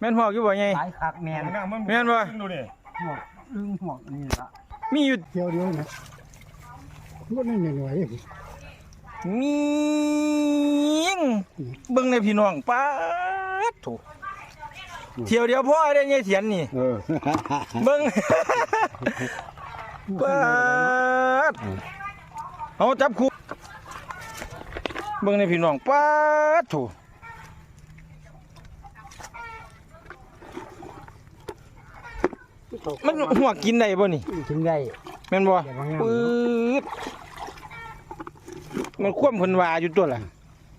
แม่นหอกอยู่บ่ไง หลายคักแมนหน้ามันแม่นบ่ ดูดิหัวอึ้งหัวนี่ละมีอยู่เที่ยวเดียวนะรถนี่หน่อยมีงเบิ่งในพี่น้องป๊าดโถเที่ยวเดียวพ่อได้ไงเถียนนี่ เออ เบิ่งป๊าดเอาจับคู่เบิ่งในพี่น้องป๊าด โถมันหัวกินได้บ่นี่ถึงได้แม่นบ่เดี๋ยวว่าไงปื๊ดมันคว่ำเพิ่นว่าอยู่ตัวล่ะ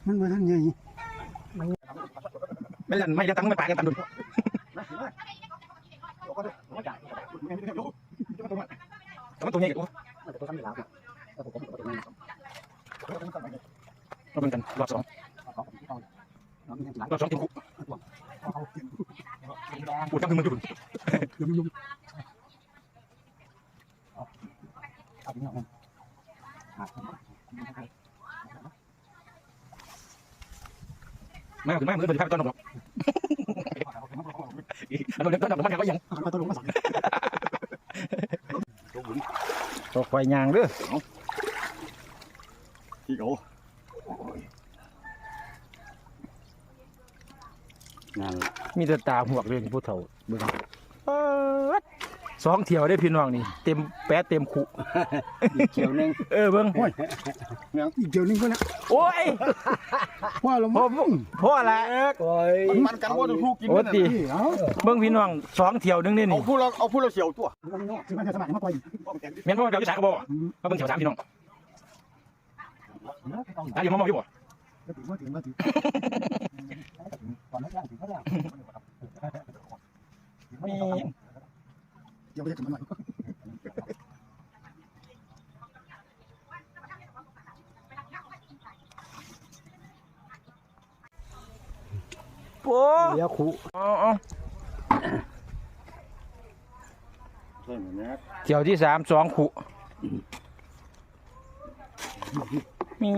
มันมาทั้งไงไม่ลันไม่จะตั้งไม่ปากกันตันดุนแต่มันตัวใหญ่กว่าเราเป็นกันรอบสองรอบสองทีมคุปวดจังคือมัน อยู่ไม่ถึงไม่มือเป็นภาพต้นหรอกอันนั้นต้นหรอกมันก็ยังตัวลงมาสักตัวควายยางเด้อที่เขานั่นมีแต่ตาหวกเลยนผู้เฒ่าเบิ่ง สองเที่ยวได้พี่น้องนี่ เต็มแปะเต็มคุเกี่ยวนึงเออเบิ่งอีกเกี่ยวนึงก็แล้วโอ้ยพ่อลงพ่อพ่อละโอ้ยมันกันว่าจะพูกินโอ้ติเอาเบิ่งพี่น้องสองเที่ยวหนึงนี่เอานี่พูดเราเอาพูดเราเสียวตัวถึงมันจะสมัครมาปล่อยแม่นพ่อเดี๋ยวจะสายก็บ่มาเบิ่งเที่ยวสามพี่น้องตาอยู่มองมองอยู่บ่ ถึงมาถึงมาถึงตอนนั้นถึงเขาแล้ว มี เดี๋ ยวไปจะถึงมันหน่อยโอ้เดี๋ยวขู่เอาเอาใช่ไหมเนี่ยเที่ยวที่สามสองคุมี